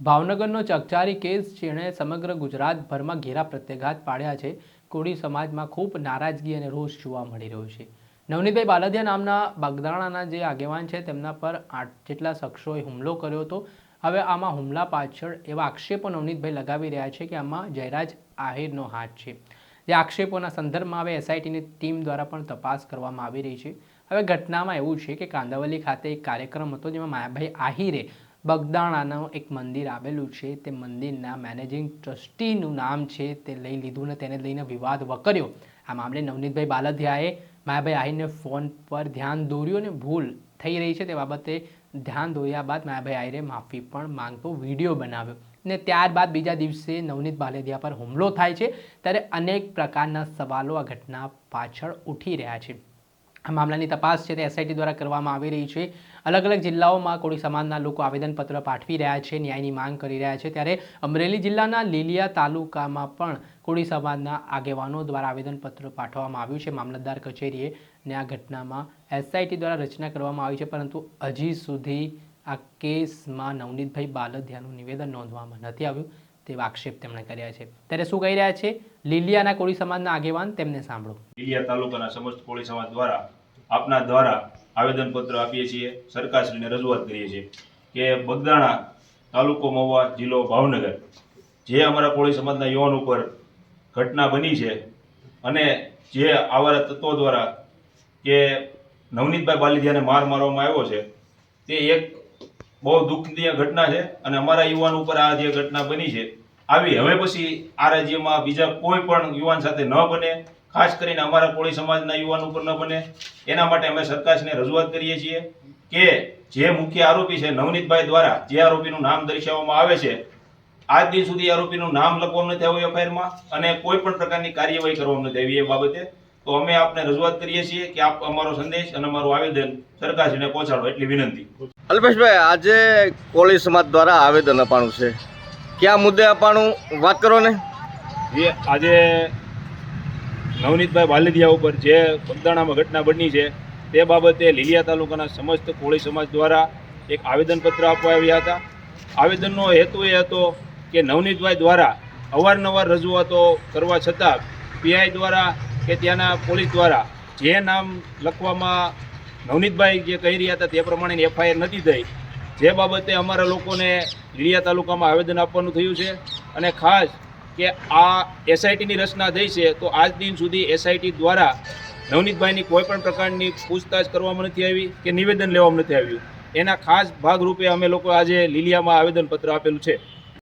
ભાવનગરનો ચકચારી case જેણે સમગ્ર ગુજરાતભરમાં ઘેરા પ્રત્યાઘાત પાડ્યા છે. કોળી સમાજમાં ખૂબ નારાજગી અને રોષ જોવા મળી રહ્યો છે. નવનીતભાઈ બાલદિયા નામના બગદાણાના જે આગેવાન છે, તેમના પર આઠ જેટલા શખ્સોએ હુમલો કર્યો હતો. હવે આમાં હુમલા પાછળ એવા આક્ષેપો નવનીતભાઈ લગાવી રહ્યા છે કે આમાં જયરાજ આહિરનો હાથ છે. જે આક્ષેપોના સંદર્ભમાં હવે એસઆઈટીની ટીમ દ્વારા પણ તપાસ કરવામાં આવી રહી છે. હવે ઘટનામાં એવું છે કે કાંદાવલી ખાતે એક કાર્યક્રમ હતો જેમાં માયાભાઈ આહિરે બગદાણાનું એક મંદિર આવેલું છે. તે મંદિરના મેનેજિંગ ટ્રસ્ટીનું નામ છે. તે લઈ લીધું ને તેને લઈને વિવાદ વકર્યો. આ મામલે નવનીતભાઈ બાલદિયાએ માયાભાઈ આહીરને ફોન પર ધ્યાન દોર્યું અને ભૂલ થઈ રહી છે તે બાબતે ધ્યાન દોર્યા બાદ માયાભાઈ આહીરે માફી પણ માંગતો વીડિયો બનાવ્યો ને ત્યારબાદ બીજા દિવસે નવનીત બાલેધિયા પર હુમલો થાય છે. ત્યારે અનેક પ્રકારના સવાલો આ ઘટના પાછળ ઉઠી રહ્યા છે. મામલાની તપાસ છે તે એસઆઈટી દ્વારા કરવામાં આવી રહી છે. અલગ અલગ જિલ્લાઓમાં કોળી સમાજના લોકો આવેદનપત્ર પાઠવી રહ્યા છે, ન્યાયની માંગ કરી રહ્યા છે. ત્યારે અમરેલી જિલ્લાના લીલિયા તાલુકામાં પણ કોળી સમાજના આગેવાનો દ્વારા આવેદનપત્ર પાઠવવામાં આવ્યું છે. મામલતદાર કચેરીએ ને આ ઘટનામાં એસઆઈટી દ્વારા રચના કરવામાં આવી છે. પરંતુ હજી સુધી આ કેસમાં નવનીતભાઈ બાલધિયાનું નિવેદન નોંધવામાં નથી આવ્યું તેવા આક્ષેપ તેમણે કર્યા છે. ત્યારે શું કહી રહ્યા છે? લીલિયાના કોળી સમાજના આગેવાન, તેમને સાંભળો. લીલિયા તાલુકાના સમસ્ત કોળી સમાજ દ્વારા આપના દ્વારા આવેદનપત્ર આપીએ છીએ, સરકારશ્રીને રજૂઆત કરીએ છીએ કે બગદાણા તાલુકો મહુવા જિલ્લો ભાવનગર, જે અમારા કોળી સમાજના યુવાન ઉપર ઘટના બની છે અને જે આવા તત્વો દ્વારા કે નવનીતભાઈ બાલિધિયાને માર મારવામાં આવ્યો છે, તે એક બહુ દુઃખનીય ઘટના છે અને અમારા યુવાન ઉપર આ જે ઘટના બની છે, આવી હવે પછી આ રાજ્યમાં બીજા કોઈ પણ યુવાન સાથે ન બને ખાસ કરીને અમારા કોળી સમાજના યુવાન ઉપર ન બને. એના માટે અમે સરકારશ્રીને રજૂઆત કરીએ છીએ કે જે મુખ્ય આરોપી છે નવનીતભાઈ દ્વારા જે આરોપીનું નામ દર્શાવવામાં આવે છે આજ દિન સુધી આરોપીનું નામ લખવામાં નથી આવ્યું એફઆઈઆરમાં અને કોઈ પણ પ્રકારની કાર્યવાહી કરવામાં નથી આવી એ બાબતે. તો અમે આપને રજૂઆત કરીએ છીએ કે આપ અમારો સંદેશ અને અમારું આવેદન સરકારશ્રીને પહોંચાડો એટલી વિનંતી. અલ્પેશભાઈ આજે કોળી સમાજ દ્વારા આવેદન અપાણું છે. કયા મુદ્દે અપાણું? વાત કરો ને. જે આજે નવનીતભાઈ વાલદિયા ઉપર જે બગદાણામાં ઘટના બની છે, તે બાબતે લીલિયા તાલુકાના સમસ્ત કોળી સમાજ દ્વારા એક આવેદનપત્ર આપવા આવ્યા હતા. આવેદનનો હેતુ એ હતો કે નવનીતભાઈ દ્વારા અવારનવાર રજૂઆતો કરવા છતાં પીઆઈ દ્વારા કે ત્યાંના પોલીસ દ્વારા જે નામ લખવામાં નવનીતભાઈ જે કહી રહ્યા હતા તે પ્રમાણેની એફઆઈઆર નથી થઈ. જે બાબતે અમારા લોકોને લીલિયા તાલુકામાં આવેદન આપવાનું થયું છે અને ખાસ કે આ એસઆઈટીની રચના થઈ છે, તો આજ દિન સુધી એસઆઈટી દ્વારા નવનીતભાઈની કોઈ પણ પ્રકારની પૂછતાછ કરવામાં નથી આવી કે નિવેદન લેવામાં નથી આવ્યું. એના ખાસ ભાગરૂપે અમે લોકો આજે લીલિયામાં આવેદનપત્ર આપેલું છે.